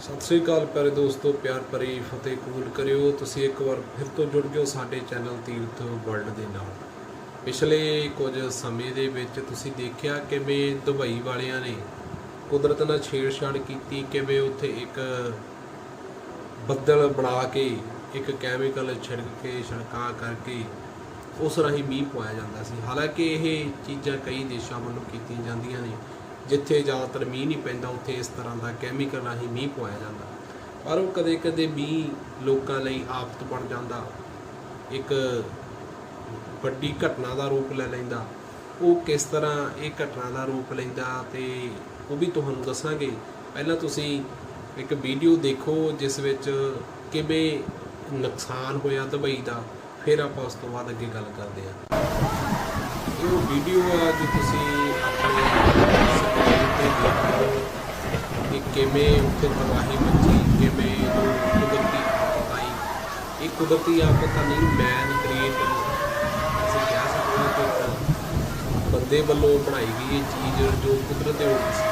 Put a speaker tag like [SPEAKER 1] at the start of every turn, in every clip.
[SPEAKER 1] ਸਤਿ ਸ੍ਰੀ ਅਕਾਲ ਪਿਆਰੇ ਦੋਸਤੋ, ਪਿਆਰ ਭਰੀ ਫਤਿਹ ਕਬੂਲ ਕਰਿਓ। ਤੁਸੀਂ ਇੱਕ ਵਾਰ ਫਿਰ ਤੋਂ ਜੁੜ ਗਏ ਸਾਡੇ ਚੈਨਲ ਤੀਰਥ ਵਰਲਡ ਦੇ ਨਾਲ। ਪਿਛਲੇ ਕੁਝ ਸਮੇਂ ਦੇ ਵਿੱਚ ਤੁਸੀਂ ਦੇਖਿਆ ਕਿਵੇਂ ਦੁਬਈ ਵਾਲਿਆਂ ਨੇ ਕੁਦਰਤ ਨਾਲ ਛੇੜਛਾੜ ਕੀਤੀ, ਕਿਵੇਂ ਉੱਥੇ ਇੱਕ ਬੱਦਲ ਬਣਾ ਕੇ, ਇੱਕ ਕੈਮੀਕਲ ਛਿੜਕ ਕੇ, ਛਿੜਕਾ ਕਰਕੇ ਉਸ ਰਾਹੀਂ ਮੀਂਹ ਪਵਾਇਆ ਜਾਂਦਾ ਸੀ। ਹਾਲਾਂਕਿ ਇਹ ਚੀਜ਼ਾਂ ਕਈ ਦੇਸ਼ਾਂ ਵੱਲੋਂ ਕੀਤੀਆਂ ਜਾਂਦੀਆਂ ਨੇ। ਜਿੱਥੇ ਜ਼ਿਆਦਾਤਰ ਮੀਂਹ ਨਹੀਂ ਪੈਂਦਾ, ਉੱਥੇ ਇਸ ਤਰ੍ਹਾਂ ਦਾ ਕੈਮੀਕਲ ਰਾਹੀਂ ਮੀਂਹ ਪਵਾਇਆ ਜਾਂਦਾ। ਪਰ ਉਹ ਕਦੇ-ਕਦੇ ਮੀਂਹ ਲੋਕਾਂ ਲਈ ਆਫਤ ਬਣ ਜਾਂਦਾ। ਇੱਕ ਵੱਡੀ ਘਟਨਾ ਦਾ ਰੂਪ ਲੈ ਲੈਂਦਾ। ਉਹ ਕਿਸ ਤਰ੍ਹਾਂ ਇਹ ਘਟਨਾ ਦਾ ਰੂਪ ਲੈਂਦਾ ਤੇ ਉਹ ਵੀ ਤੁਹਾਨੂੰ ਦੱਸਾਂਗੇ। ਪਹਿਲਾਂ ਤੁਸੀਂ ਇੱਕ ਵੀਡੀਓ ਦੇਖੋ, ਜਿਸ ਵਿੱਚ ਕਿਵੇਂ ਨੁਕਸਾਨ ਹੋਇਆ ਦੁਬਈ ਦਾ, ਫਿਰ ਆਪਾਂ ਉਸ ਤੋਂ ਬਾਅਦ ਅੱਗੇ ਗੱਲ ਕਰਦੇ ਹਾਂ। ਇਹ ਵੀਡੀਓ ਆ ਜੋ ਤੁਸੀਂ ਆਪਣੇ ਕਿਵੇਂ ਉੱਥੇ ਮੱਚੀ ਕਿਵੇਂ ਕੁਦਰਤੀ ਆਫਤ ਆਈ ਇਹ ਕੁਦਰਤੀ ਆਫਤ ਤਾਂ ਨਹੀਂ ਮੈਨ ਕ੍ਰੀਏਟ ਅਸੀਂ ਕਹਿ ਸਕਦੇ ਹਾਂ ਕਿ ਬੰਦੇ ਵੱਲੋਂ ਬਣਾਈ ਗਈ ਇਹ ਚੀਜ਼ ਜੋ ਕੁਦਰਤ ਦੇ ਉਲਟ ਸੀ।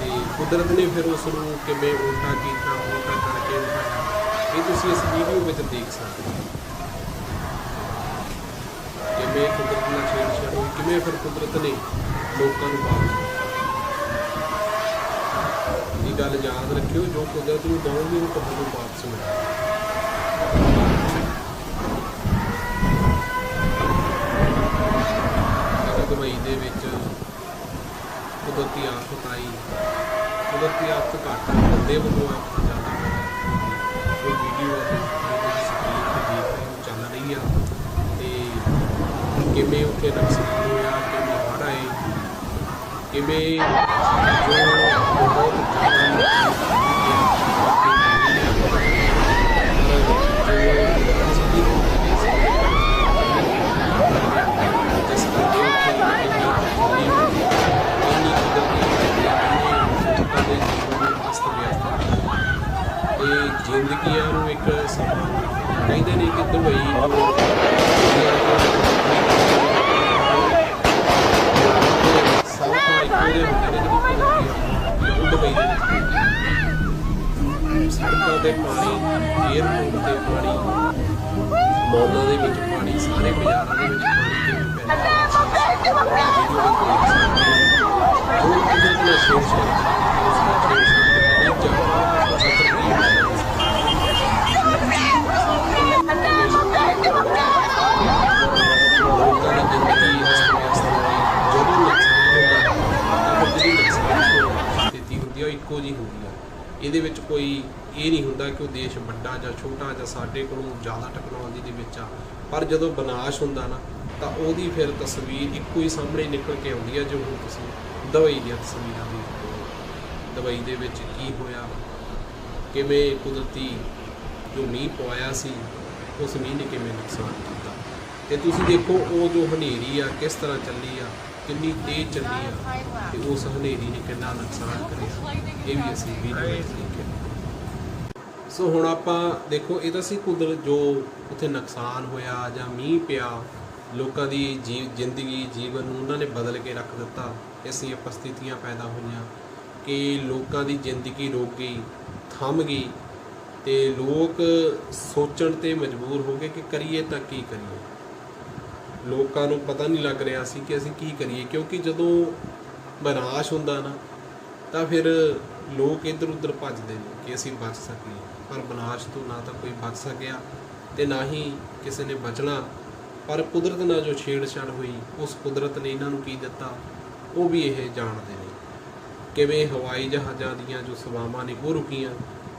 [SPEAKER 1] ਤੇ ਕੁਦਰਤ ਨੇ ਫਿਰ ਉਸ ਨੂੰ ਕਿਵੇਂ ਉਲਟਾ ਕੀਤਾ, ਉਲਟਾ ਕਰਕੇ ਇਹ ਤੁਸੀਂ ਇਸ ਵੀਡੀਓ ਵਿੱਚ ਦੇਖ ਸਕਦੇ ਹੋ। ਕਿਵੇਂ ਕੁਦਰਤ ਨਾਲ ਛੇੜਛਾੜ ਹੋਈ, ਕਿਵੇਂ ਫਿਰ ਕੁਦਰਤ ਨੇ ਲੋਕਾਂ ਨੂੰ ਵਾਪਸ ਇਹ ਗੱਲ ਯਾਦ ਰੱਖਿਓ, ਜੋ ਕੁਦਰਤ ਨੂੰ ਦਓਗੇ ਉਹ ਤੁਹਾਨੂੰ ਵਾਪਸ ਮਿਲੇਗਾ ਜਦੋਂ ਦੁਬਈ ਦੇ ਵਿੱਚ ਕੁਦਰਤੀ ਆਫਤ ਆਈ ਕੁਦਰਤੀ ਆਫਤ ਘੱਟ ਬੰਦੇ ਵੱਲੋਂ ਆਫਤ ਜ਼ਿਆਦਾ ਹੋਈ ਵੀਡੀਓ ਆਪਣੇ ਚੱਲ ਰਹੀ ਆ। ਤੇ ਕਿਵੇਂ ਉੱਥੇ ਨੁਕਸਾਨ ਹੋਇਆ ਕਿਵੇਂ ਜੋ ਬਹੁਤ ਜ਼ਿਆਦਾ ਇਹ ਜ਼ਿੰਦਗੀਆਂ ਨੂੰ ਇੱਕ ਸਮਾਂ। ਕਹਿੰਦੇ ਨੇ ਕਿ ਦੁਬਈ ਕੁਦਰਤੀ ਸੜਕਾਂ ਤੇ ਪਾਣੀ ਏਅਰਪੋਰਟ ਤੇ ਪਾਣੀ ਮੌਲਾਂ ਦੇ ਵਿੱਚ ਪਾਣੀ, ਸਾਰੇ ਬਾਜ਼ਾਰਾਂ ਦੇ ਵਿੱਚ ਪਾਣੀ ਕਿਵੇਂ ਪੈਂਦਾ ਉਹ ਕੁਦਰਤ ਨਾਲ ਛੇੜਛਾੜ ਕਰਕੇ ਇਹਦੇ ਵਿੱਚ ਕੋਈ ਇਹ ਨਹੀਂ ਹੁੰਦਾ ਕਿ ਉਹ ਦੇਸ਼ ਵੱਡਾ ਜਾਂ ਛੋਟਾ ਜਾਂ ਸਾਡੇ ਕੋਲੋਂ ਜ਼ਿਆਦਾ ਟੈਕਨੋਲੋਜੀ ਦੇ ਵਿੱਚ ਆ। ਪਰ ਜਦੋਂ ਵਿਨਾਸ਼ ਹੁੰਦਾ ਨਾ, ਤਾਂ ਉਹਦੀ ਫਿਰ ਤਸਵੀਰ ਇੱਕੋ ਹੀ ਸਾਹਮਣੇ ਨਿਕਲ ਕੇ ਆਉਂਦੀ ਆ, ਜੋ ਹੁਣ ਤੁਸੀਂ ਦਵਾਈ ਦੀਆਂ ਤਸਵੀਰਾਂ ਦੇਖਦੇ ਦਵਾਈ ਦੇ ਵਿੱਚ ਕੀ ਹੋਇਆ, ਕਿਵੇਂ ਕੁਦਰਤੀ ਜੋ ਮੀਂਹ ਪਵਾਇਆ ਸੀ, ਉਸ ਮੀਂਹ ਨੇ ਕਿਵੇਂ ਨੁਕਸਾਨ ਕੀਤਾ। ਤੇ ਤੁਸੀਂ ਦੇਖੋ ਉਹ ਜੋ ਹਨੇਰੀ ਆ, ਕਿਸ ਤਰ੍ਹਾਂ ਚੱਲੀ ਆ, ਕਿੰਨੀ ਤੇਜ਼ ਚੱਲੀ ਆ, ਤੇ ਉਸ ਹਨੇਰੀ ਨੇ ਕਿੰਨਾ ਨੁਕਸਾਨ ਕਰਿਆ। ਇਹ ਵੀ ਅਸੀਂ ਵਿੱਚ ਦੇਖਿਆ ਸੋ ਹੁਣ ਆਪਾਂ ਦੇਖੋ ਇਹ ਤਾਂ ਸੀ ਕੁਦਰਤ ਜੋ ਉੱਥੇ ਨੁਕਸਾਨ ਹੋਇਆ ਜਾਂ ਮੀਂਹ ਪਿਆ ਲੋਕਾਂ ਦੀ ਜੀ ਜ਼ਿੰਦਗੀ ਜੀਵਨ ਨੂੰ ਉਹਨਾਂ ਨੇ ਬਦਲ ਕੇ ਰੱਖ ਦਿੱਤਾ ਐਸੀਆਂ ਪਰਿਸਥਿਤੀਆਂ ਪੈਦਾ ਹੋਈਆਂ ਕਿ ਲੋਕਾਂ ਦੀ ਜ਼ਿੰਦਗੀ ਰੁਕ ਗਈ ਥੰਮ ਗਈ ਤੇ ਲੋਕ ਸੋਚਣ ਤੇ ਮਜਬੂਰ ਹੋ ਗਏ ਕਿ ਕਰੀਏ ਤਾਂ ਕੀ ਕਰੀਏ। ਲੋਕਾਂ ਨੂੰ ਪਤਾ ਨਹੀਂ ਲੱਗ ਰਿਹਾ ਸੀ ਕਿ ਅਸੀਂ ਕੀ ਕਰੀਏ ਕਿਉਂਕਿ ਜਦੋਂ ਵਿਨਾਸ਼ ਹੁੰਦਾ ਨਾ ਤਾਂ ਫਿਰ ਲੋਕ ਇੱਧਰ ਉੱਧਰ ਭੱਜਦੇ ਨੇ ਕਿ ਅਸੀਂ ਬਚ ਸਕੀਏ। ਪਰ ਵਿਨਾਸ਼ ਤੋਂ ਨਾ ਤਾਂ ਕੋਈ ਬਚ ਸਕਿਆ ਤੇ ਨਾ ਹੀ ਕਿਸੇ ਨੇ ਬਚਣਾ। ਪਰ ਕੁਦਰਤ ਨਾਲ ਜੋ ਛੇੜਛਾੜ ਹੋਈ, ਉਸ ਕੁਦਰਤ ਨੇ ਇਹਨਾਂ ਨੂੰ ਕੀ ਦਿੱਤਾ? ਉਹ ਵੀ ਇਹ ਜਾਣਦੇ ਨੇ। ਕਿਵੇਂ ਹਵਾਈ ਜਹਾਜ਼ਾਂ ਦੀਆਂ ਜੋ ਸੇਵਾਵਾਂ ਨੇ ਉਹ ਰੁਕੀਆਂ,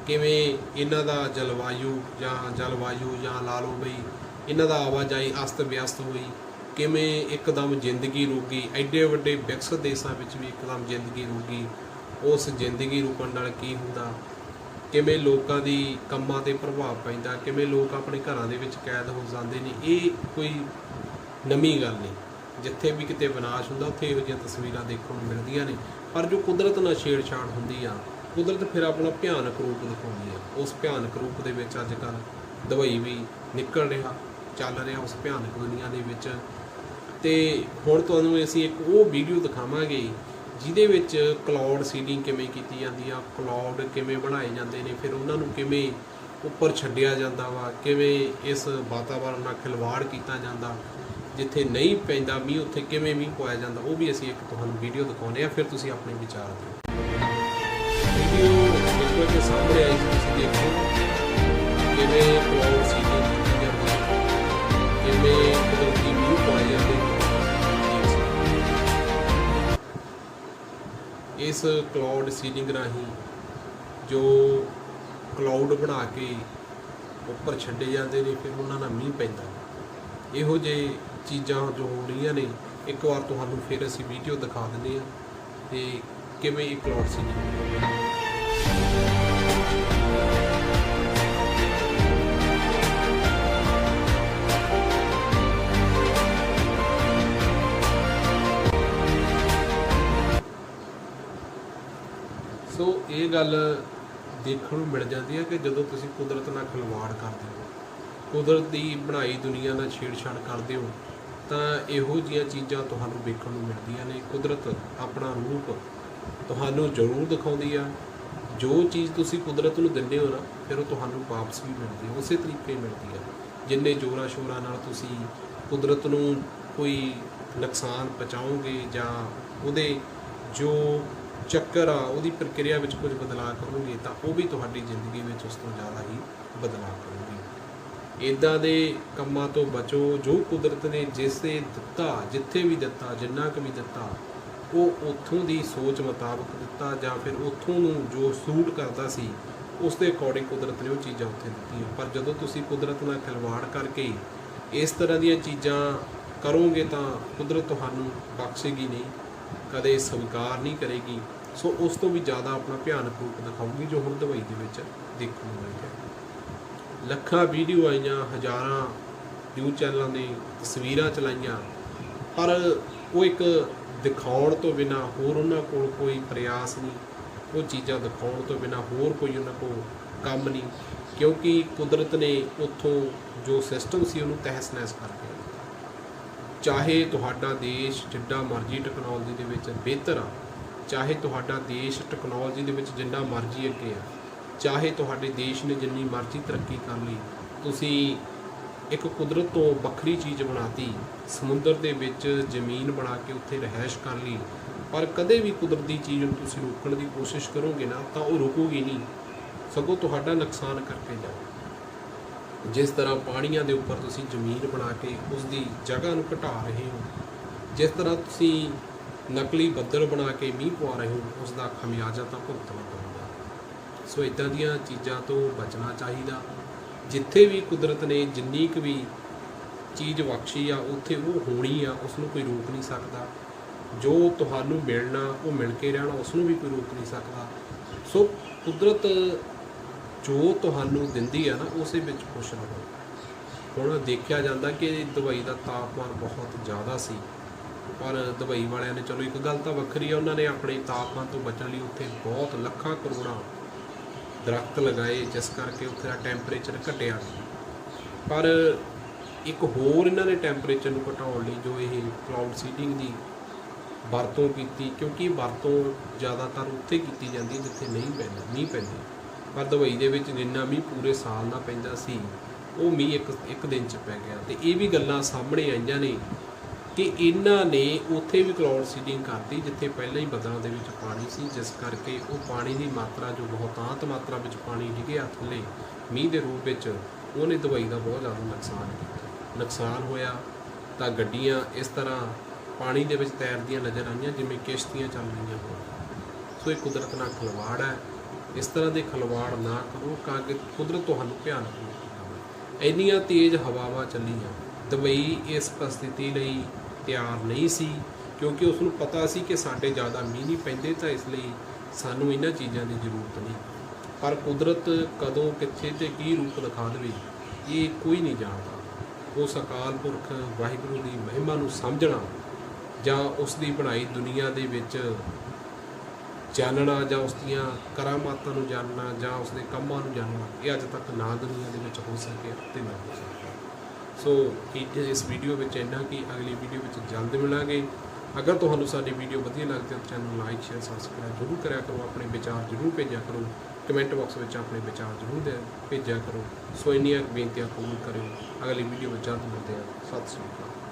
[SPEAKER 1] ਕਿਵੇਂ ਇਹਨਾਂ ਦਾ ਜਲਵਾਯੂ ਜਾਂ ਜਲਵਾਯੂ ਜਾਂ ਲਾ ਲਓ ਬਈ ਇਹਨਾਂ ਦਾ ਆਵਾਜਾਈ ਅਸਤ ਵਿਅਸਤ ਹੋਈ, ਕਿਵੇਂ ਇੱਕਦਮ ਜ਼ਿੰਦਗੀ ਰੁਕ ਗਈ। ਐਡੇ ਵੱਡੇ ਵਿਕਸਿਤ ਦੇਸ਼ਾਂ ਵਿੱਚ ਵੀ ਇੱਕਦਮ ਜ਼ਿੰਦਗੀ ਰੁਕ ਗਈ। ਉਸ ਜ਼ਿੰਦਗੀ ਰੁਕਣ ਨਾਲ ਕੀ ਹੁੰਦਾ? ਕਿਵੇਂ ਲੋਕਾਂ ਦੀ ਕੰਮਾਂ ਤੇ ਪ੍ਰਭਾਵ ਪੈਂਦਾ? ਕਿਵੇਂ ਲੋਕ ਆਪਣੇ ਘਰਾਂ ਦੇ ਵਿੱਚ ਕੈਦ ਹੋ ਜਾਂਦੇ ਨੇ? ਇਹ ਕੋਈ ਨਵੀਂ ਗੱਲ ਨਹੀਂ। ਜਿੱਥੇ ਵੀ ਕਿਤੇ ਵਿਨਾਸ਼ ਹੁੰਦਾ, ਉੱਥੇ ਇਹੋ ਜਿਹੀਆਂ ਤਸਵੀਰਾਂ ਦੇਖਣ ਨੂੰ ਮਿਲਦੀਆਂ ਨੇ। ਪਰ ਜੋ ਕੁਦਰਤ ਨਾਲ ਛੇੜਛਾੜ ਹੁੰਦੀ ਆ, ਕੁਦਰਤ ਫਿਰ ਆਪਣਾ ਭਿਆਨਕ ਰੂਪ ਦਿਖਾਉਂਦੀ ਆ। ਉਸ ਭਿਆਨਕ ਰੂਪ ਦੇ ਵਿੱਚ ਅੱਜ ਕੱਲ੍ਹ ਦਵਾਈ ਵੀ ਨਿਕਲ ਰਿਹਾ, ਚੱਲ ਰਿਹਾ ਉਸ ਭਿਆਨਕ ਦੁਨੀਆ ਦੇ ਵਿੱਚ। ਤੇ ਹੁਣ ਤੁਹਾਨੂੰ ਅਸੀਂ ਇੱਕ ਉਹ ਵੀਡੀਓ ਦਿਖਾਵਾਂਗੇ ਜਿਹਦੇ ਵਿੱਚ ਕਲਾਉਡ ਸੀਡਿੰਗ ਕਿਵੇਂ ਕੀਤੀ ਜਾਂਦੀ ਆ ਕਲਾਉਡ ਕਿਵੇਂ ਬਣਾਏ ਜਾਂਦੇ ਨੇ, ਫਿਰ ਉਹਨਾਂ ਨੂੰ ਕਿਵੇਂ ਉੱਪਰ ਛੱਡਿਆ ਜਾਂਦਾ ਵਾ, ਕਿਵੇਂ ਇਸ ਵਾਤਾਵਰਣ ਨਾਲ ਖਿਲਵਾੜ ਕੀਤਾ ਜਾਂਦਾ, ਜਿੱਥੇ ਨਹੀਂ ਪੈਂਦਾ ਮੀਂਹ, ਉੱਥੇ ਕਿਵੇਂ ਮੀਂਹ ਪਾਇਆ ਜਾਂਦਾ, ਉਹ ਵੀ ਅਸੀਂ ਇੱਕ ਤੁਹਾਨੂੰ ਵੀਡੀਓ ਦਿਖਾਉਂਦੇ ਆ ਫਿਰ ਤੁਸੀਂ ਆਪਣੇ ਵਿਚਾਰ ਦਿਓ। ਵੀਡੀਓ ਬਿਲਕੁਲ ਦੇ ਸਾਹਮਣੇ ਆਈ ਤੁਸੀਂ ਦੇਖੋ। ਕਿਵੇਂ ਕਲਾਉਡ ਸੀਡਿੰਗ ਕੀਤੀ ਜਾਂਦੀ ਕਿਵੇਂ ਇਸ ਕਲਾਉਡ ਸੀਡਿੰਗ ਰਾਹੀਂ ਜੋ ਕਲਾਉਡ ਬਣਾ ਕੇ ਉੱਪਰ ਛੱਡੇ ਜਾਂਦੇ ਨੇ, ਫਿਰ ਉਹਨਾਂ ਨਾਲ ਮੀਂਹ ਪੈਂਦਾ ਇਹੋ ਜਿਹੇ ਚੀਜ਼ਾਂ ਜੋ ਹੋ ਰਹੀਆਂ ਨੇ, ਇੱਕ ਵਾਰ ਤੁਹਾਨੂੰ ਫਿਰ ਅਸੀਂ ਵੀਡੀਓ ਦਿਖਾ ਦਿੰਦੇ ਹਾਂ ਤੇ ਕਿਵੇਂ ਇਹ ਕਲਾਉਡ ਸੀਡਿੰਗ ਇਹ ਗੱਲ ਦੇਖਣ ਨੂੰ ਮਿਲ ਜਾਂਦੀ ਹੈ ਕਿ ਜਦੋਂ ਤੁਸੀਂ ਕੁਦਰਤ ਨਾਲ ਖਿਲਵਾੜ ਕਰਦੇ ਹੋ, ਕੁਦਰਤ ਦੀ ਬਣਾਈ ਦੁਨੀਆ ਨਾਲ ਛੇੜਛਾੜ ਕਰਦੇ ਹੋ, ਤਾਂ ਇਹੋ ਜਿਹੀਆਂ ਚੀਜ਼ਾਂ ਤੁਹਾਨੂੰ ਵੇਖਣ ਨੂੰ ਮਿਲਦੀਆਂ ਨੇ। ਕੁਦਰਤ ਆਪਣਾ ਰੂਪ ਤੁਹਾਨੂੰ ਜ਼ਰੂਰ ਦਿਖਾਉਂਦੀ ਆ। ਜੋ ਚੀਜ਼ ਤੁਸੀਂ ਕੁਦਰਤ ਨੂੰ ਦਿੰਦੇ ਹੋ ਨਾ, ਫਿਰ ਉਹ ਤੁਹਾਨੂੰ ਵਾਪਸ ਵੀ ਮਿਲਦੀ ਹੈ ਉਸੇ ਤਰੀਕੇ ਮਿਲਦੀ ਆ। ਜਿੰਨੇ ਜੋਰਾਂ ਸ਼ੋਰਾਂ ਨਾਲ ਤੁਸੀਂ ਕੁਦਰਤ ਨੂੰ ਕੋਈ ਨੁਕਸਾਨ ਪਹੁੰਚਾਓਗੇ ਜਾਂ ਉਹਦੇ ਜੋ ਚੱਕਰ ਆ, ਉਹਦੀ ਪ੍ਰਕਿਰਿਆ ਵਿੱਚ ਕੁਝ ਬਦਲਾਅ ਕਰੋਗੇ ਤਾਂ ਉਹ ਵੀ ਤੁਹਾਡੀ ਜ਼ਿੰਦਗੀ ਵਿੱਚ ਉਸ ਤੋਂ ਜ਼ਿਆਦਾ ਹੀ ਬਦਲਾਅ ਕਰੋਗੇ ਇਦਾਂ ਦੇ ਕੰਮਾਂ ਤੋਂ ਬਚੋ, ਜੋ ਕੁਦਰਤ ਨੇ ਜਿਸੇ ਦਿੱਤਾ, ਜਿੱਥੇ ਵੀ ਦਿੱਤਾ, ਜਿੰਨਾ ਕੁ ਵੀ ਦਿੱਤਾ, ਉਹ ਉੱਥੋਂ ਦੀ ਸੋਚ ਮੁਤਾਬਕ ਦਿੱਤਾ ਜਾਂ ਫਿਰ ਉੱਥੋਂ ਨੂੰ ਜੋ ਸੂਟ ਕਰਦਾ ਸੀ, ਉਸ ਦੇ ਅਕੋਰਡਿੰਗ ਕੁਦਰਤ ਨੇ ਉਹ ਚੀਜ਼ਾਂ ਉੱਥੇ ਦਿੱਤੀਆਂ। ਪਰ ਜਦੋਂ ਤੁਸੀਂ ਕੁਦਰਤ ਨਾਲ ਖਿਲਵਾੜ ਕਰਕੇ ਇਸ ਤਰ੍ਹਾਂ ਦੀਆਂ ਚੀਜ਼ਾਂ ਕਰੋਗੇ ਤਾਂ ਕੁਦਰਤ ਤੁਹਾਨੂੰ ਬਖਸ਼ੇਗੀ ਨਹੀਂ। ਕਦੇ ਸਵੀਕਾਰ ਨਹੀਂ ਕਰੇਗੀ। ਸੋ ਉਸ ਤੋਂ ਵੀ ਜ਼ਿਆਦਾ ਆਪਣਾ ਭਿਆਨਕ ਰੂਪ ਦਿਖਾਊਗੀ ਜੋ ਹੁਣ ਦੁਬਈ ਦੇ ਵਿੱਚ ਦੇਖਣ ਨੂੰ ਮਿਲ ਰਿਹਾ ਲੱਖਾਂ ਵੀਡੀਓ ਆਈਆਂ, ਹਜ਼ਾਰਾਂ ਨਿਊਜ਼ ਚੈਨਲਾਂ ਨੇ, ਤਸਵੀਰਾਂ ਚਲਾਈਆਂ। ਪਰ ਉਹ ਇੱਕ ਦਿਖਾਉਣ ਤੋਂ ਬਿਨਾ ਹੋਰ ਉਹਨਾਂ ਕੋਲ ਕੋਈ ਪ੍ਰਯਾਸ ਨਹੀਂ। ਉਹ ਚੀਜ਼ਾਂ ਦਿਖਾਉਣ ਤੋਂ ਬਿਨਾ ਹੋਰ ਕੋਈ ਉਹਨਾਂ ਕੋਲ ਕੰਮ ਨਹੀਂ। ਕਿਉਂਕਿ ਕੁਦਰਤ ਨੇ ਉੱਥੋਂ ਜੋ ਸਿਸਟਮ ਸੀ ਉਹਨੂੰ ਤਹਿਸ ਨਹਿਸ ਕਰ ਦਿੱਤਾ। ਚਾਹੇ ਤੁਹਾਡਾ ਦੇਸ਼ ਜਿੰਨਾ ਮਰਜ਼ੀ ਟੈਕਨੋਲੋਜੀ ਦੇ ਵਿੱਚ ਬਿਹਤਰ ਆ, ਚਾਹੇ ਤੁਹਾਡਾ ਦੇਸ਼ ਟੈਕਨੋਲੋਜੀ ਦੇ ਵਿੱਚ ਜਿੰਨਾ ਮਰਜ਼ੀ ਅੱਗੇ ਆ, ਚਾਹੇ ਤੁਹਾਡੇ ਦੇਸ਼ ਨੇ ਜਿੰਨੀ ਮਰਜ਼ੀ ਤਰੱਕੀ ਕਰ ਲਈ, ਤੁਸੀਂ ਇੱਕ ਕੁਦਰਤ ਤੋਂ ਵੱਖਰੀ ਚੀਜ਼ ਬਣਾਤੀ, ਸਮੁੰਦਰ ਦੇ ਵਿੱਚ ਜ਼ਮੀਨ ਬਣਾ ਕੇ ਉੱਥੇ ਰਹਿائش ਕਰ ਲਈ, ਪਰ ਕਦੇ ਵੀ ਕੁਦਰਤੀ ਚੀਜ਼ ਨੂੰ ਤੁਸੀਂ ਰੋਕਣ ਦੀ ਕੋਸ਼ਿਸ਼ ਕਰੋਗੇ ਨਾ, ਤਾਂ ਉਹ ਰੁਕੂਗੀ ਨਹੀਂ, ਸਗੋਂ ਤੁਹਾਡਾ ਨੁਕਸਾਨ ਕਰਕੇ ਜਾਊ ਜਿਸ ਤਰ੍ਹਾਂ ਪਾਣੀਆਂ ਦੇ ਉੱਪਰ ਤੁਸੀਂ ਜ਼ਮੀਨ ਬਣਾ ਕੇ ਉਸ ਦੀ ਜਗ੍ਹਾ ਨੂੰ ਘਟਾ ਰਹੇ ਹੋ, ਜਿਸ ਤਰ੍ਹਾਂ ਤੁਸੀਂ ਨਕਲੀ ਬੱਦਲ ਬਣਾ ਕੇ ਮੀਂਹ ਪਵਾ ਰਹੇ ਹੋ ਉਸ ਦਾ ਖਮਿਆਜ਼ਾ ਤਾਂ ਭੁਗਤਣਾ ਪਊਗਾ। ਸੋ ਇਦਾਂ ਦੀਆਂ ਚੀਜ਼ਾਂ ਤੋਂ ਬਚਣਾ ਚਾਹੀਦਾ। ਜਿੱਥੇ ਵੀ ਕੁਦਰਤ ਨੇ ਜਿੰਨੀ ਕੁ ਵੀ ਚੀਜ਼ ਬਖਸ਼ੀ ਆ, ਉੱਥੇ ਉਹ ਹੋਣੀ ਆ ਉਸ ਨੂੰ ਕੋਈ ਰੋਕ ਨਹੀਂ ਸਕਦਾ। ਜੋ ਤੁਹਾਨੂੰ ਮਿਲਣਾ, ਉਹ ਮਿਲ ਕੇ ਰਹਿਣਾ ਉਸ ਨੂੰ ਵੀ ਕੋਈ ਰੋਕ ਨਹੀਂ ਸਕਦਾ। ਸੋ ਕੁਦਰਤ ਜੋ ਤੁਹਾਨੂੰ ਦਿੰਦੀ ਆ ਨਾ, ਉਸੇ ਵਿੱਚ ਖੁਸ਼ ਰਹੋ। ਹੁਣ ਦੇਖਿਆ ਜਾਂਦਾ ਕਿ ਦੁਬਈ ਦਾ ਤਾਪਮਾਨ ਬਹੁਤ ਜ਼ਿਆਦਾ ਸੀ। ਪਰ ਦੁਬਈ ਵਾਲਿਆਂ ਨੇ, ਚਲੋ ਇੱਕ ਗੱਲ ਤਾਂ ਵੱਖਰੀ ਆ, ਉਹਨਾਂ ਨੇ ਆਪਣੇ ਤਾਪਮਾਨ ਤੋਂ ਬਚਣ ਲਈ ਉੱਥੇ ਬਹੁਤ ਲੱਖਾਂ ਕਰੋੜਾਂ ਦਰਖਤ ਲਗਾਏ, ਜਿਸ ਕਰਕੇ ਉੱਥੇ ਦਾ ਟੈਂਪਰੇਚਰ ਘਟਿਆ। ਪਰ ਇੱਕ ਹੋਰ ਇਹਨਾਂ ਨੇ ਟੈਂਪਰੇਚਰ ਨੂੰ ਘਟਾਉਣ ਲਈ ਜੋ ਇਹ ਕਲਾਉਡ ਸੀਡਿੰਗ ਦੀ ਵਰਤੋਂ ਕੀਤੀ, ਕਿਉਂਕਿ ਵਰਤੋਂ ਜ਼ਿਆਦਾਤਰ ਉੱਥੇ ਕੀਤੀ ਜਾਂਦੀ ਜਿੱਥੇ ਨਹੀਂ ਪੈਂਦਾ ਨਹੀਂ ਪੈਂਦੀ। ਪਰ ਦੁਬਈ ਦੇ ਵਿੱਚ ਜਿੰਨਾ ਮੀਂਹ ਪੂਰੇ ਸਾਲ ਦਾ ਪੈਂਦਾ ਸੀ, ਉਹ ਮੀਂਹ ਇੱਕ ਇੱਕ ਦਿਨ ਚ ਪੈ ਗਿਆ। ਤੇ ਇਹ ਵੀ ਗੱਲਾਂ ਸਾਹਮਣੇ ਆਈਆਂ ਨੇ ਕਿ ਇਹਨਾਂ ਨੇ ਉੱਥੇ ਵੀ ਕਲਾਉਡ ਸੀਡਿੰਗ ਕਰਤੀ, ਜਿੱਥੇ ਪਹਿਲਾਂ ਹੀ ਬੱਦਲਾਂ ਦੇ ਵਿੱਚ ਪਾਣੀ ਸੀ, ਜਿਸ ਕਰਕੇ ਉਹ ਪਾਣੀ ਦੀ ਮਾਤਰਾ ਜੋ ਬਹੁਤਾਂਤ ਮਾਤਰਾ ਵਿੱਚ ਪਾਣੀ ਡਿੱਗਿਆ ਥੱਲੇ ਮੀਂਹ ਦੇ ਰੂਪ ਵਿੱਚ ਉਹਨੇ ਦੁਬਈ ਦਾ ਬਹੁਤ ਜ਼ਿਆਦਾ ਨੁਕਸਾਨ ਕੀਤਾ। ਨੁਕਸਾਨ ਹੋਇਆ ਤਾਂ ਗੱਡੀਆਂ ਇਸ ਤਰ੍ਹਾਂ ਪਾਣੀ ਦੇ ਵਿੱਚ ਤੈਰਦੀਆਂ ਨਜ਼ਰ ਆਈਆਂ, ਜਿਵੇਂ ਕਿਸ਼ਤੀਆਂ ਚੱਲ ਰਹੀਆਂ ਹੋਣ। ਸੋ ਇਹ ਕੁਦਰਤ ਨਾਲ ਖਿਲਵਾੜ ਹੈ। ਇਸ ਤਰ੍ਹਾਂ ਦੇ ਖਿਲਵਾੜ ਨਾ ਕਰੋ, ਤਾਂ ਕਿ ਕੁਦਰਤ ਤੁਹਾਨੂੰ ਭਿਆਨਕ ਰੂਪ ਇੰਨੀਆਂ ਤੇਜ਼ ਹਵਾਵਾਂ ਚੱਲੀਆਂ। ਦੁਬਈ ਇਸ ਪਰਿਸਥਿਤੀ ਲਈ ਤਿਆਰ ਨਹੀਂ ਸੀ, ਕਿਉਂਕਿ ਉਸ ਨੂੰ ਪਤਾ ਸੀ ਕਿ ਸਾਡੇ ਜ਼ਿਆਦਾ ਮੀਂਹ ਨਹੀਂ ਪੈਂਦੇ, ਤਾਂ ਇਸ ਲਈ ਸਾਨੂੰ ਇਹਨਾਂ ਚੀਜ਼ਾਂ ਦੀ ਜ਼ਰੂਰਤ ਨਹੀਂ। ਪਰ ਕੁਦਰਤ ਕਦੋਂ, ਕਿੱਥੇ ਤੇ ਕੀ ਰੂਪ ਦਿਖਾ ਦੇਵੇ, ਇਹ ਕੋਈ ਨਹੀਂ ਜਾਣਦਾ। ਉਸ ਅਕਾਲ ਪੁਰਖ ਵਾਹਿਗੁਰੂ ਦੀ ਮਹਿਮਾ ਨੂੰ ਸਮਝਣਾ ਜਾਂ ਉਸ ਦੀ ਬਣਾਈ ਦੁਨੀਆ ਦੇ ਵਿੱਚ ਜਾਣਨਾ ਜਾਂ ਉਸ ਦੀਆਂ ਕਰਾਮਾਤਾਂ ਨੂੰ ਜਾਣਨਾ ਜਾਂ ਉਸ ਦੇ ਕੰਮਾਂ ਨੂੰ ਜਾਣਨਾ ਇਹ ਅੱਜ ਤੱਕ ਨਾ ਦੁਨੀਆ ਦੇ ਵਿੱਚ ਹੋ ਸਕਿਆ ਤੇ ਨਾ ਹੋ ਸਕਦਾ ਸੋ ਕੀ ਇਸ ਵੀਡੀਓ ਵਿੱਚ ਇੰਨਾ ਕਿ ਅਗਲੀ ਵੀਡੀਓ ਵਿੱਚ ਜਲਦ ਮਿਲਾਂਗੇ। ਅਗਰ ਤੁਹਾਨੂੰ ਸਾਡੀ ਵੀਡੀਓ ਵਧੀਆ ਲੱਗਦੀ ਹੈ ਤਾਂ ਚੈਨਲ ਲਾਈਕ, ਸ਼ੇਅਰ, ਸਬਸਕ੍ਰਾਈਬ ਜ਼ਰੂਰ ਕਰਿਆ ਕਰੋ। ਆਪਣੇ ਵਿਚਾਰ ਜ਼ਰੂਰ ਭੇਜਿਆ ਕਰੋ। ਕਮੈਂਟ ਬਾਕਸ ਵਿੱਚ ਆਪਣੇ ਵਿਚਾਰ ਜ਼ਰੂਰ ਦੇ ਭੇਜਿਆ ਕਰੋ। ਸੋ ਇੰਨੀਆਂ ਬੇਨਤੀਆਂ ਕਬੂਲ ਕਰਿਓ। ਅਗਲੀ ਵੀਡੀਓ ਵਿੱਚ ਜਲਦ ਮਿਲਦੇ ਹਾਂ। ਸਤਿ ਸ਼੍ਰੀ ਅਕਾਲ।